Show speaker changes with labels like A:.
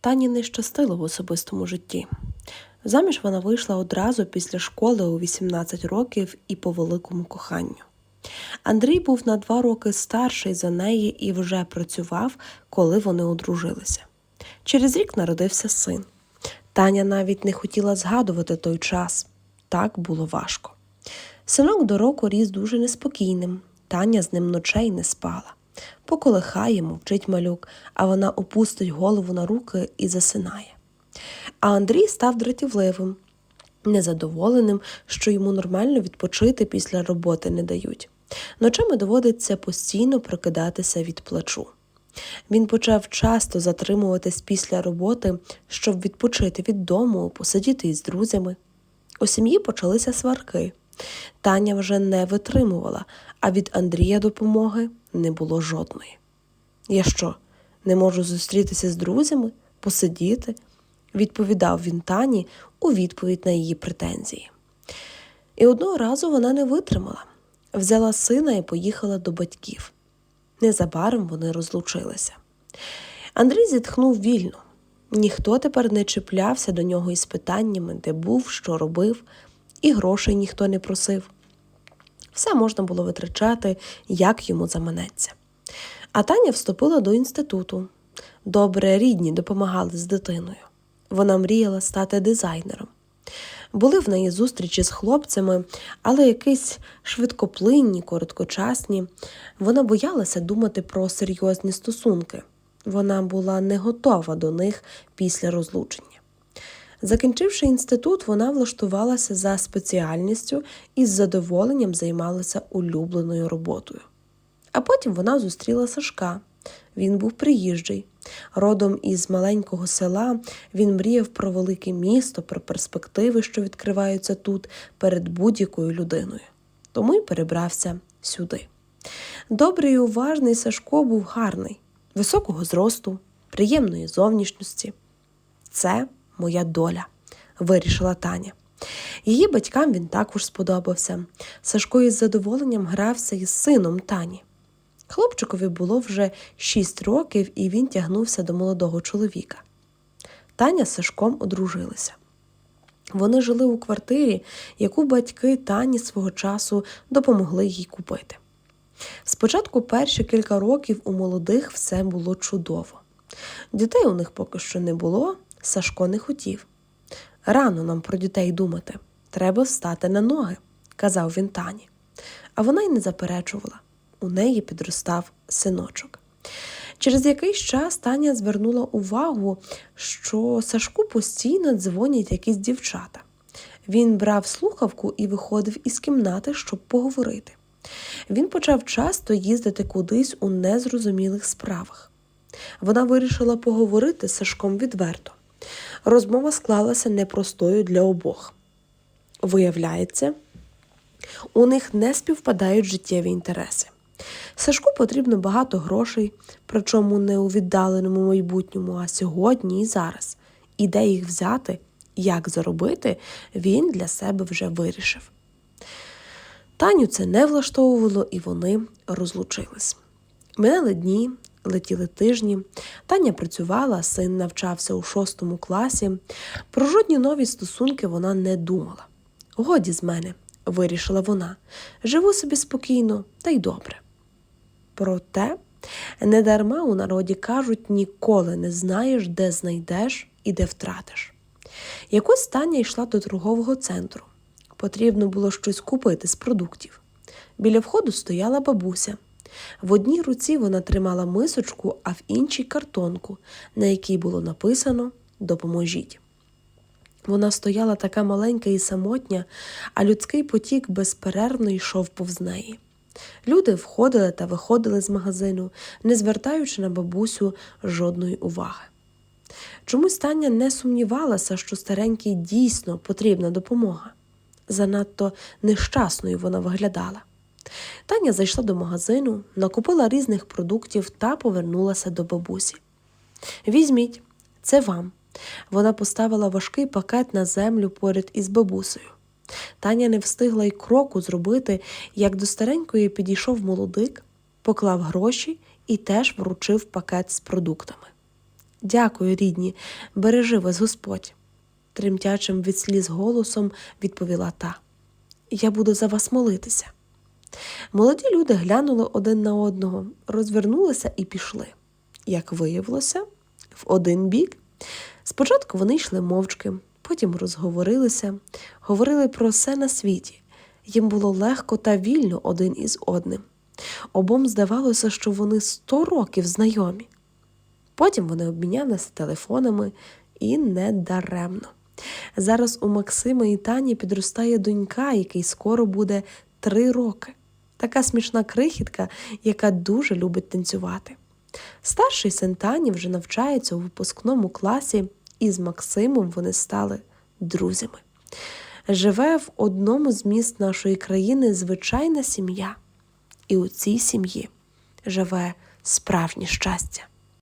A: Тані не щастило в особистому житті. Заміж вона вийшла одразу після школи у 18 років і по великому коханню. Андрій був на два роки старший за неї і вже працював, коли вони одружилися. Через рік народився син. Таня навіть не хотіла згадувати той час. Так було важко. Синок до року ріс дуже неспокійним. Таня з ним ночей не спала. Поколихає, мовчить малюк, а вона опустить голову на руки і засинає. А Андрій став дратівливим, незадоволеним, що йому нормально відпочити після роботи не дають. Ночами доводиться постійно прокидатися від плачу. Він почав часто затримуватись після роботи, щоб відпочити від дому, посидіти із друзями. У сім'ї почалися сварки. Таня вже не витримувала, а від Андрія допомоги не було жодної. Я що, не можу зустрітися з друзями, посидіти? відповідав він Тані у відповідь на її претензії. І одного разу вона не витримала, взяла сина і поїхала до батьків. Незабаром вони розлучилися. Андрій зітхнув вільно. Ніхто тепер не чіплявся до нього із питаннями, де був, що робив, і грошей ніхто не просив. Все можна було витрачати, як йому заманеться. А Таня вступила до інституту. Добре рідні допомагали з дитиною. Вона мріяла стати дизайнером. Були в неї зустрічі з хлопцями, але якісь швидкоплинні, короткочасні. Вона боялася думати про серйозні стосунки. Вона була не готова до них після розлучення. Закінчивши інститут, вона влаштувалася за спеціальністю і з задоволенням займалася улюбленою роботою. А потім вона зустріла Сашка. Він був приїжджий. Родом із маленького села він мріяв про велике місто, про перспективи, що відкриваються тут перед будь-якою людиною. Тому й перебрався сюди. Добрий і уважний Сашко був гарний, високого зросту, приємної зовнішності. Це моя доля, вирішила Таня. Її батькам він також сподобався. Сашко із задоволенням грався із сином Тані. Хлопчикові було вже шість років, і він тягнувся до молодого чоловіка. Таня з Сашком одружилися. Вони жили у квартирі, яку батьки Тані свого часу допомогли їй купити. Спочатку перші кілька років у молодих все було чудово. Дітей у них поки що не було, Сашко не хотів. Рано нам про дітей думати, треба встати на ноги, казав він Тані. А вона й не заперечувала у неї підростав синочок. Через якийсь час Таня звернула увагу, що Сашку постійно дзвонять якісь дівчата. Він брав слухавку і виходив із кімнати, щоб поговорити. Він почав часто їздити кудись у незрозумілих справах. Вона вирішила поговорити з Сашком відверто. Розмова склалася непростою для обох. Виявляється, у них не співпадають життєві інтереси. Сашку потрібно багато грошей, причому не у віддаленому майбутньому, а сьогодні і зараз. І де їх взяти, як заробити, він для себе вже вирішив. Таню це не влаштовувало, і вони розлучились. Минали дні, летіли тижні. Таня працювала, син навчався у шостому класі. Про жодні нові стосунки вона не думала. Годі з мене, вирішила вона. Живу собі спокійно та й добре. Проте недарма у народі кажуть ніколи не знаєш, де знайдеш і де втратиш. Якось Таня йшла до торгового центру. Потрібно було щось купити з продуктів. Біля входу стояла бабуся. В одній руці вона тримала мисочку, а в іншій картонку, на якій було написано Допоможіть. Вона стояла така маленька і самотня, а людський потік безперервно йшов повз неї. Люди входили та виходили з магазину, не звертаючи на бабусю жодної уваги. Чомусь Таня не сумнівалася, що старенькій дійсно потрібна допомога. Занадто нещасною вона виглядала. Таня зайшла до магазину, накупила різних продуктів та повернулася до бабусі. Візьміть, це вам. Вона поставила важкий пакет на землю поряд із бабусею. Таня не встигла й кроку зробити, як до старенької підійшов молодик, поклав гроші і теж вручив пакет з продуктами. Дякую, рідні, бережи вас Господь, тремтячим від сліз голосом відповіла та. Я буду за вас молитися. Молоді люди глянули один на одного, розвернулися і пішли. Як виявилося, в один бік. Спочатку вони йшли мовчки, потім розговорилися, говорили про все на світі. Їм було легко та вільно один із одним. Обом здавалося, що вони сто років знайомі. Потім вони обмінялися телефонами і не даремно. Зараз у Максима і Тані підростає донька, який скоро буде три роки. Така смішна крихітка, яка дуже любить танцювати. Старший син Тані вже навчається у випускному класі, і з Максимом вони стали друзями. Живе в одному з міст нашої країни звичайна сім'я, і у цій сім'ї живе справжнє щастя.